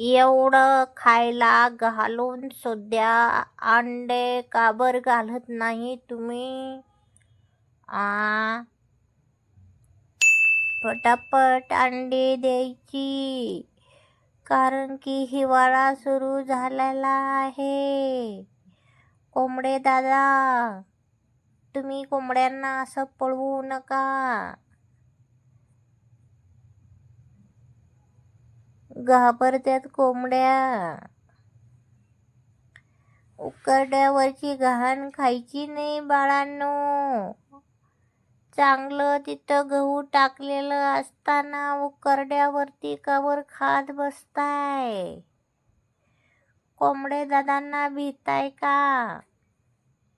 एवढं खायला घालून सुद्धा अंडे काबर घालत नाही तुम्ही? आ? पटापट अंडे द्यायची कारण की हिवाळा सुरू झालेला आहे. कोंबडे दादा तुम्ही कोंबड्यांना असं पळवू नका. घाबरत्यात कोंबड्या. उकरड्यावरची घाण खायची नाही बाळांनो. चांगलं तिथं गहू टाकलेलं असताना उकरड्यावरती कवर खात बसताय. कोंबडे दादांना भीताय का?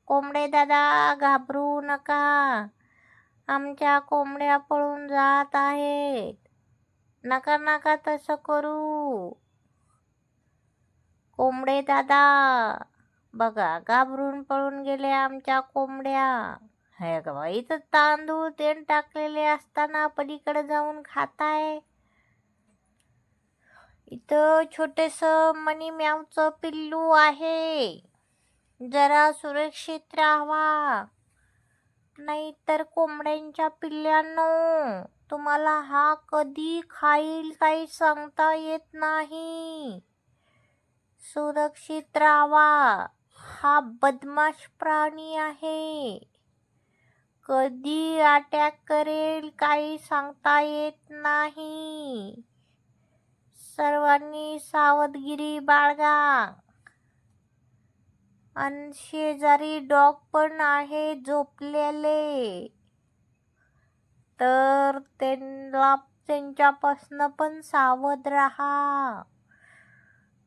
कोंबडे दादा घाबरू नका. आमच्या कोंबड्या पळून जात आहेत. नका नका तसं करू. कोंबडे दादा बघा घाबरून पळून गेले आमच्या कोंबड्या. हे का बाई इथं तांदूळ तेल टाकलेले असताना पलीकडे जाऊन खाताय. इथं छोटेस मनी म्यावचं पिल्लू आहे. जरा सुरक्षित राहावा. नाहीतर कोंबड्यांच्या पिल्ल्यांनो. तुम्हाला हा कधी खाईल काही सांगता येत नाही. सुरक्षित राहावा हा बदमाश प्राणी आहे. कधी अटॅक करेल काही सांगता येत नाही. सर्वांनी सावधगिरी बाळगा. आणि शेजारी डॉग पण आहे झोपलेले. तर त्यांना त्यांच्यापासनं पण सावध राहा.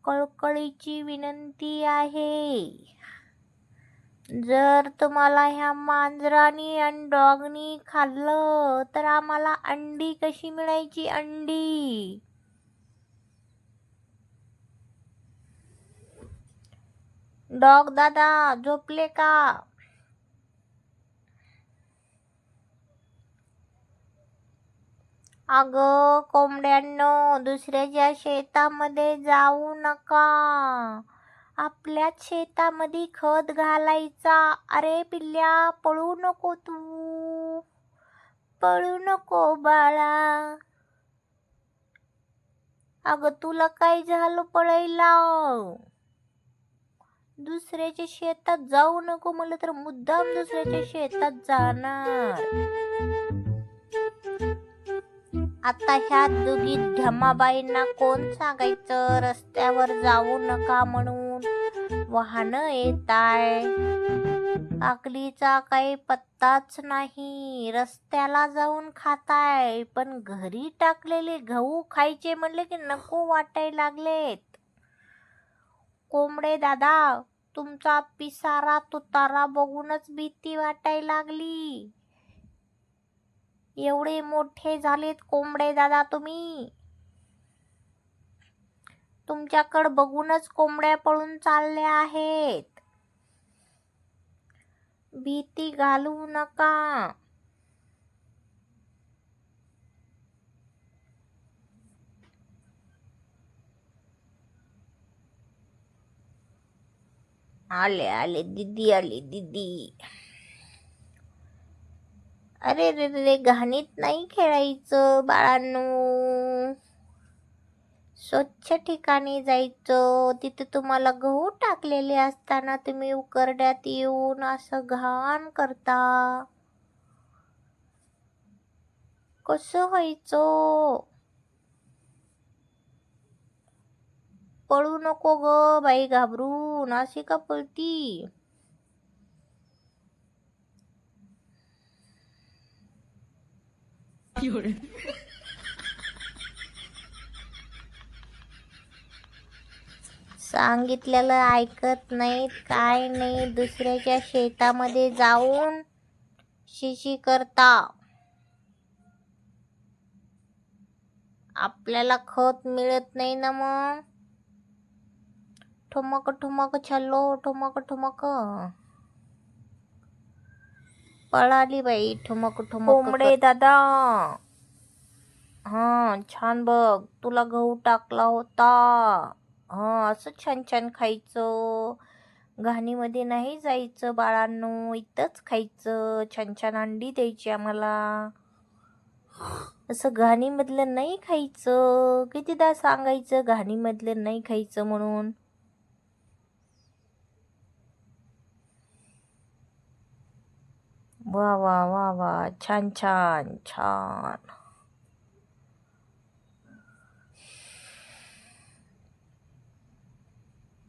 कळकळीची विनंती आहे. जर तुम्हाला ह्या मांजरानी आणि डॉगनी खाल्लं तर आम्हाला अंडी कशी मिळायची? अंडी. डॉग दादा झोपले का? अगं कोंबड्यांनो दुसऱ्याच्या शेतामध्ये जाऊ नका. आपल्याच शेतामध्ये खत घालायचा. अरे पिल्ल्या पळू नको तू. पळू नको बाळा. अगं तुला काय झालं पळायला? दुसऱ्याच्या शेतात जाऊ नको म्हणलं तर मुद्दाम दुसऱ्याच्या शेतात जाणार. आता ह्या दुगी धमाबाईंना कोण सांगायचं? रस्त्यावर जाऊ नका म्हणून. वाहन येत आहे. काही पत्ताच नाही. रस्त्याला जाऊन खाताय पण घरी टाकलेले गहू खायचे म्हणले की नको वाटाय लागलेत. कोंबडे दादा तुमचा पिसारा तुतारा बघूनच भीती वाटायला लागली. एवढे मोठे झालेत कोंबडे दादा तुम्ही. तुमच्याकडे बघूनच कोंबड्या पळून चालल्या आहेत. भीती घालू नका. आले आले दीदी आली दीदी. अरे रे रे रे घाणीत नाही खेळायचं बाळांनो. स्वच्छ ठिकाणी जायचं तिथे तुम्हाला गहू टाकलेले असताना तुम्ही उकरड्यात येऊन असं घाण करता. कसं व्हायचं? पळू नको ग बाई घाबरून. अशी का पळती? सांगितलेलं ऐकत नाहीत काय नाही. दुसऱ्याच्या शेतामध्ये जाऊन शिशी करता. आपल्याला खत मिळत नाही ना मग. ठुमक ठुमक छल्लो ठुमक ठुमक. पळाली बाई ठुमक ठुमक कोंबडे दादा. हां छान बघ तुला गहू टाकला होता. हां असं छान छान खायचं. घाणीमध्ये नाही जायचं बाळांनो इथंच खायचं. छान छान अंडी द्यायची आम्हाला. असं घाणीमधलं नाही खायचं. कितीदा सांगायचं घाणीमधलं नाही खायचं म्हणून. वा वा वा वा. छान छान छान.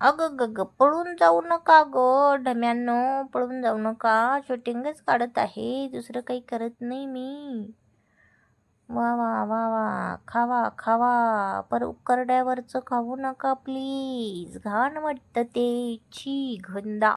अगं ग ग पळून जाऊ नका ग. ढम्यांनो पळून जाऊ नका. शूटिंगच काढत आहे. दुसरं काही करत नाही मी. वा वा वा वा. खावा खावा. पर उकरड्यावरचं खाऊ नका प्लीज. घाण वाटतं ते. छी घंदा